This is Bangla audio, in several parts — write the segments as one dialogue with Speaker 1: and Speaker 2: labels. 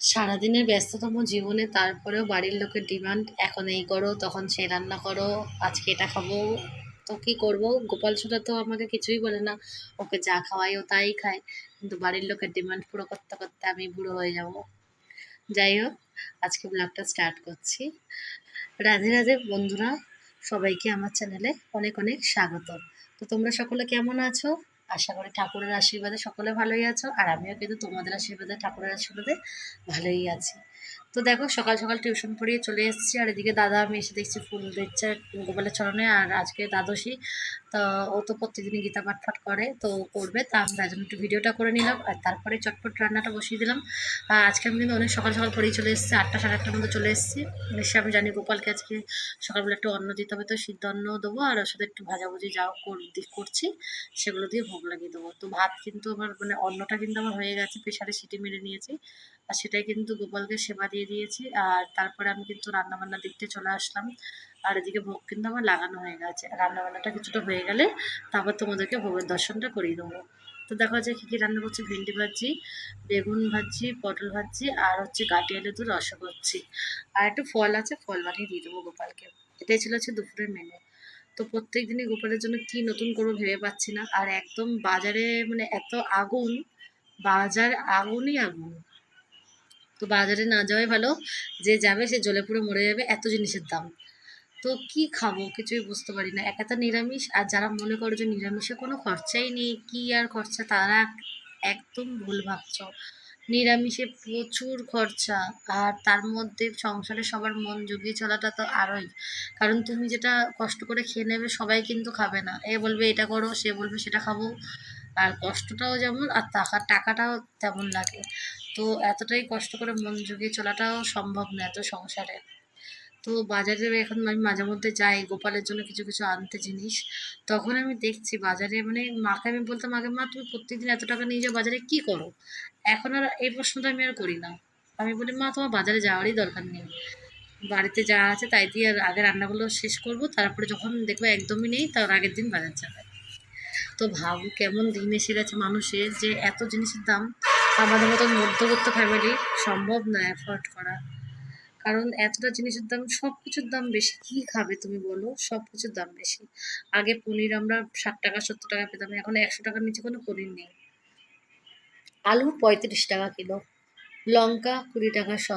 Speaker 1: সারাদিনের ব্যস্ততম জীবনে তারপরেও বাড়ির লোকের ডিমান্ড, এখন এই করো, তখন সে রান্না করো, আজকে এটা খাব, তো কী করব? গোপাল ছোটা তো আমাকে কিছুই বলে না। ওকে যা খাওয়াই ও তাই খায়, কিন্তু বাড়ির লোকের ডিমান্ড পুরো করতে করতে আমি বুড়ো হয়ে যাব। যাই হোক, আজকে ব্লগটা স্টার্ট করছি। রাধে রাধে বন্ধুরা, সবাইকে আমার চ্যানেলে অনেক অনেক স্বাগত তো তোমরা সকলে কেমন আছো? আশা করি ঠাকুরের আশীর্বাদে সকলে ভালোই আছো, আর আমিও কিন্তু তোমাদের আশীর্বাদে ঠাকুরের আশীর্বাদে ভালোই আছি। তো দেখো, সকাল সকাল টিউশন পড়িয়ে চলে এসেছি, আর এদিকে দাদা, আমি এসে দেখছি ফুল দিচ্ছে গোপালের চরণে, আর আজকে দ্বাদশী। তো ও তো প্রত্যেকদিনই গীতা পাঠ ফাট করে, তো করবে। তা আমি তার একটু ভিডিওটা করে নিলাম, আর তারপরে চটপট রান্নাটা বসিয়ে দিলাম। আর আজকে আমি কিন্তু অনেক সকাল সকাল পরেই চলে এসেছি, আটটা সাড়ে আটটার মধ্যে চলে এসেছি। এসে আমি জানি গোপালকে আজকে সকালবেলা একটু অন্ন দিতে হবে, তো সিদ্ধ অন্ন দেবো, আর ওর সাথে একটু ভাজাভুজি যাও করছি, সেগুলো দিয়ে ভোগ লাগিয়ে দেবো। তো ভাত কিন্তু আমার মানে অন্নটা কিন্তু আমার হয়ে গেছে, প্রেশারে সিটি মেরে নিয়েছি, আর সেটাই কিন্তু গোপালকে সেবা দিয়ে দিয়েছি, আর তারপরে আমি কিন্তু রান্নাবান্নার দিকতে চলে আসলাম। আর এদিকে ভোগ কিন্তু আমার লাগানো হয়ে গেছে। রান্নাবান্নাটা কিছুটা হয়ে গেলে তারপর তোমাদেরকে ভোগের দর্শনটা করিয়ে দেবো। তো দেখা যায় কী কী রান্না করছি? ভেন্ডি ভাজি, বেগুন ভাজি, পটল ভাজি আর হচ্ছে গাটি আলু দু রস করছি। আর একটু ফল আছে, ফল বানিয়ে দিয়ে দেবো গোপালকে। এটাই ছিল হচ্ছে দুপুরের মেনু তো প্রত্যেক দিনই গোপালের জন্য কি নতুন করব ভেবে পাচ্ছি না। আর একদম বাজারে মানে এত আগুন, বাজার আগুনই আগুন। তো বাজারে না যাওয়াই ভালো। যে যাবে সে জলে পুরো মরে যাবে, এত জিনিসের দাম। তো কি খাব? কিছুই বুঝতে পারি না। একা তো নিরামিষ। আর যারা মনে করো যে নিরামিষে কোনো খরচাই নেই, কি আর খরচা? তারা একদম ভুল ভাবছ। নিরামিষে প্রচুর খরচা। আর তার মধ্যে সংসারে সবার মন জুগিয়ে চলাটা তো আরোই। কারণ তুমি যেটা কষ্ট করে খেয়ে নেবে, সবাই কিন্তু খাবে না। এ বলবে, এটা করো। সে বলবে, সেটা খাব। আর কষ্টটাও যেমন, আর টাকা, টাকাটাও তেমন লাগে। তো এতটাই কষ্ট করে মন জুগিয়ে চলাটাও সম্ভব না এত সংসারে। তো বাজারে এখন আমি মাঝে মধ্যে যাই, গোপালের জন্য কিছু কিছু আনতে জিনিস। তখন আমি দেখছি বাজারে মানে মাকে আমি বলতাম, আগে মা, তুমি প্রত্যেকদিন এত টাকা নিয়ে যাও, বাজারে কী করো? এখন আর এই প্রশ্নটা আমি আর করি না। আমি বলি, মা, তোমার বাজারে যাওয়ারই দরকার নেই। বাড়িতে যা আছে তাই দিয়ে আর আগে রান্নাগুলো শেষ করব, তারপরে যখন দেখব একদমই নেই, তার আগের দিন বাজার যাবে। তো ভাবো কেমন দিন এসে গেছে মানুষের যে এত জিনিসের দাম, আমাদের মতন মধ্যবর্ত ফ্যামিলি সম্ভব না অ্যাফোর্ড করা। কারণ এতটা জিনিসের দাম সব কিছুর দাম বেশি। কী খাবে তুমি বলো? সব কিছুর দাম বেশি। আগে পনির আমরা ষাট টাকা, সত্তর টাকা পেতাম, এখন একশো টাকার নিচে কোনো পনির নেই। আলু পঁয়ত্রিশ টাকা কিলো, লঙ্কা কুড়ি টাকা শ।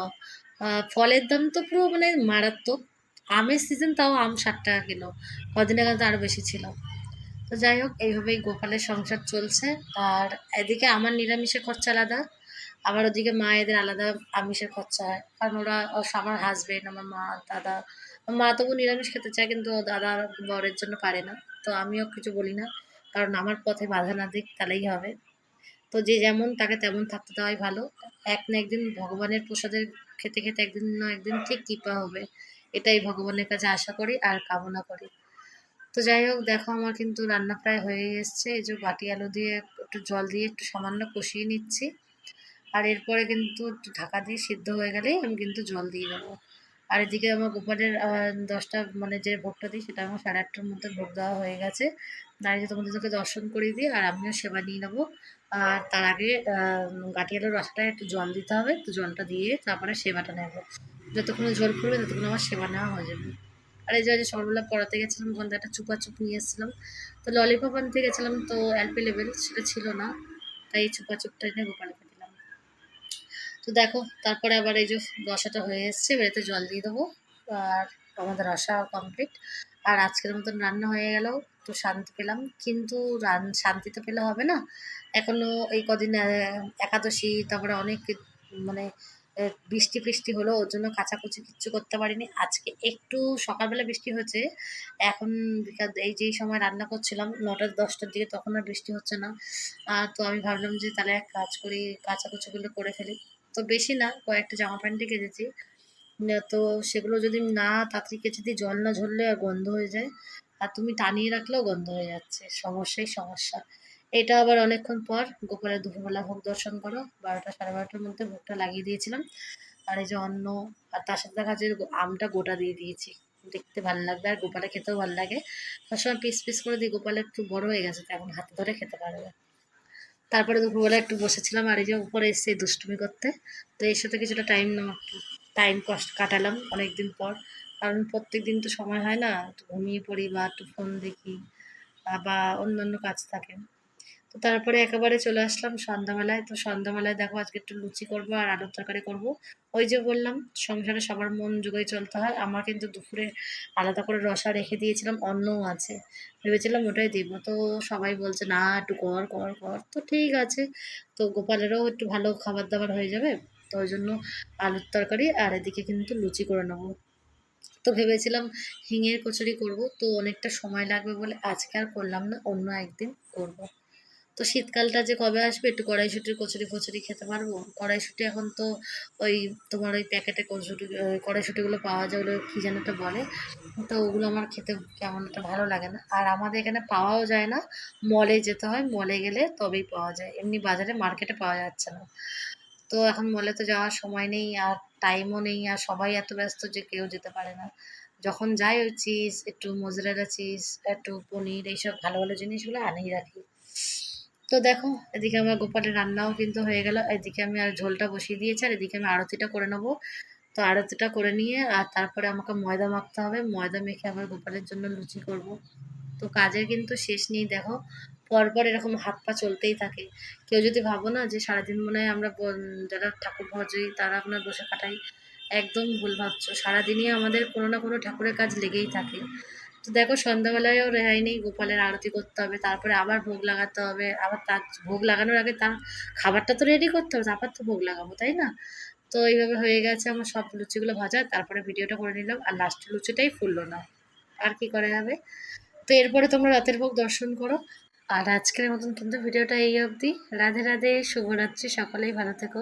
Speaker 1: ফলের দাম তো পুরো মানে মারাত্মক। আমের সিজন তাও আম ষাট টাকা কিলো। কদিন আগে তো আরও বেশি ছিল। তো যাই হোক, এইভাবেই গোপালের সংসার চলছে। আর এদিকে আমার নিরামিষের খরচা আলাদা। আবার ওদিকে মায়েদের আলাদা আমিষের খরচা হয়। কারণ ওরা আমার হাজবেন্ড আমার মা, দাদা মা তবু নিরামিষ খেতে চায়, কিন্তু দাদা বরের জন্য পারে না। তো আমিও কিছু বলি না, কারণ আমার পথে বাধা না দিক, তাহলেই হবে। তো যে যেমন তাকে তেমন থাকতে দেওয়াই ভালো। এক না একদিন ভগবানের প্রসাদের খেতে খেতে একদিন না একদিন ঠিক কৃপা হবে। এটাই ভগবানের কাছে আশা করি আর কামনা করি। তো যাই হোক, দেখো আমার কিন্তু রান্না প্রায় হয়ে এসছে। এই যে বাটি আলু দিয়ে একটু জল দিয়ে একটু সামান্য কষিয়ে নিচ্ছি। আর এরপরে কিন্তু ঢাকা দিয়ে সিদ্ধ হয়ে গেলেই আমি কিন্তু জল দিয়ে দেবো। আর এদিকে আমার গোপালের দশটা মানে যে ভোগটা দিই সেটা আমার সাড়ে আটটার মধ্যে ভোগ দেওয়া হয়ে গেছে। দাঁড়িয়ে তোমাদের তোকে দর্শন করিয়ে দিই আর আমিও সেবা নিয়ে নেব। আর তার আগে গাটিয়ালের রসটায় একটু জল দিতে হবে তো জলটা দিয়ে তারপরে সেবাটা নেব। যতক্ষণ জল পড়বে ততক্ষণ আমার সেবা নেওয়া হয়ে যাবে। আর এই যে সকালবেলা পড়াতে গেছিলাম, ওখান থেকে একটা চুপা চুপ নিয়ে এসেছিলাম। তো ললিপপ আনতে গেছিলাম, তো অ্যালপি লেভেল সেটা ছিল না। তাই চুপা চুপটা এনে গোপালকে দিলাম তো দেখো, তারপরে আবার এই যে রসাটা হয়ে এসছে বেড়েতে জল দিয়ে দেবো আর আমাদের রসা কমপ্লিট আর আজকের মতন রান্না হয়ে গেল, তো শান্তি পেলাম। কিন্তু রান, শান্তি তো পেলে হবে না। এখনও এই কদিন একাদশী, তারপরে অনেক মানে বৃষ্টি ফৃষ্টি হলো, ওর জন্য কাচাকুচি কিচ্ছু করতে পারিনি। আজকে একটু সকালবেলা বৃষ্টি হয়েছে। এখন এই যেই সময় রান্না করছিলাম নটা দশটার দিকে, তখন আর বৃষ্টি হচ্ছে না। তো আমি ভাবলাম যে তাহলে এক কাজ করি, কাচাকুচিগুলো করে ফেলি। তো বেশি না, কয়েকটা জামা প্যান্টই কেচেছি। তো সেগুলো যদি না তাড়াতাড়ি কেচে দিই, জল না ঝরলে আর গন্ধ হয়ে যায়। আর তুমি টানিয়ে রাখলেও গন্ধ হয়ে যাচ্ছে, সমস্যাই সমস্যা। এটা আবার অনেকক্ষণ পর গোপালের দুপুরবেলা ভোগ দর্শন করো, বারোটা সাড়ে বারোটার মধ্যে ভোগটা লাগিয়ে দিয়েছিলাম। আর এই যে অন্ন, আর তার সাথে দেখা যাচ্ছে আমটা গোটা দিয়ে দিয়েছি। দেখতে ভালো লাগবে, আর গোপালে খেতেও ভালো লাগে। সবসময় পিস পিস করে দিই, গোপালে একটু বড় হয়ে গেছে, তো এখন হাতে ধরে খেতে পারবে। তারপরে দুপুরবেলা একটু বসেছিলাম আর এই যে উপরে এসে দুষ্টুমি করতে। তো এর সাথে কিছুটা টাইম টাইম কষ্ট কাটালাম অনেক দিন পর। কারণ প্রত্যেক দিন তো সময় হয় না ঘুমিয়ে পড়ি বা একটু ফোন দেখি বা অন্যান্য কাজ থাকে। তো তারপরে একেবারে চলে আসলাম সন্ধ্যাবেলায়। তো সন্ধ্যাবেলায় দেখো আজকে একটু লুচি করব আর আলুর তরকারি করব। ওই যে বললাম, সংসারে সবার মন জোগাই চলতে হয়। আমার কিন্তু দুপুরে আলাদা করে রসা রেখে দিয়েছিলাম, অন্নও আছে। ভেবেছিলাম ওটাই দিব। তো সবাই বলছে, না, একটু কর কর কর। তো ঠিক আছে। তো গোপালেরও একটু ভালো খাবার দাবার হয়ে যাবে। তো ওই জন্য আলুর তরকারি আর এদিকে কিন্তু লুচি করে নেব। তো ভেবেছিলাম হিঙের কচুরি করব। তো অনেকটা সময় লাগবে বলে আজকে আর করলাম না, অন্য একদিন করব। তো শীতকালটা যে কবে আসবে, একটু কড়াইশুটির কচুরি ফচুরি খেতে পারব? কড়াইশুটি এখন তো ওই তোমার ওই প্যাকেটে কচুরি কড়াইশুটিগুলো পাওয়া যায় ওগুলো কী যেন একটা বলে। তো ওগুলো আমার খেতে কেমন একটা ভালো লাগে না। আর আমাদের এখানে পাওয়াও যায় না। মলে যেতে হয়, মলে গেলে তবেই পাওয়া যায়। এমনি বাজারে, মার্কেটে পাওয়া যাচ্ছে না। তো এখন মলে তো যাওয়ার সময় নেই আর টাইমও নেই আর সবাই এত ব্যস্ত যে কেউ যেতে পারে না। যখন যাই ওই চিজ, একটু মোজরেলা চিজ, একটু পনির, এইসব ভালো ভালো জিনিসগুলো আনেই রাখি। তো দেখো, এদিকে আমার গোপালের রান্নাও কিন্তু হয়ে গেল। এদিকে আমি আর ঝোলটা বসিয়ে দিয়েছি, আর এদিকে আমি আরতিটা করে নেব। তো আরতিটা করে নিয়ে, আর তারপরে আমাকে ময়দা মাখতে হবে। ময়দা মেখে আবার গোপালের জন্য লুচি করব। তো কাজের কিন্তু শেষ নেই, দেখো। পরপর এরকম হাত পা চলতেই থাকে। কেউ যদি ভাবো না যে সারাদিন মনে হয় আমরা যারা ঠাকুর ভজি, তারা আপনার বসে কাটাই, একদম ভুল ভাবছ। সারাদিনই আমাদের কোনো না কোনো ঠাকুরের কাজ লেগেই থাকে। তো দেখো সন্ধ্যাবেলায়ও রেহাই নেই, গোপালের আরতি করতে হবে, তারপরে আবার ভোগ লাগাতে হবে, আবার তার ভোগ লাগানোর আগে তার খাবারটা তো রেডি করতে হবে, তারপর তো ভোগ লাগাবো, তাই না? তো এইভাবে হয়ে গেছে আমার সব লুচিগুলো ভাজা, তারপরে ভিডিওটা করে নিলাম, আর লাস্টের লুচিটাই ফুললো না। আর কি করা যাবে? তো এরপরে তোমরা রাতের ভোগ দর্শন করো। আর আজকের মতন কিন্তু ভিডিওটা এই অবধি। রাধে রাধে, শুভরাত্রি, সকলেই ভালো থেকো।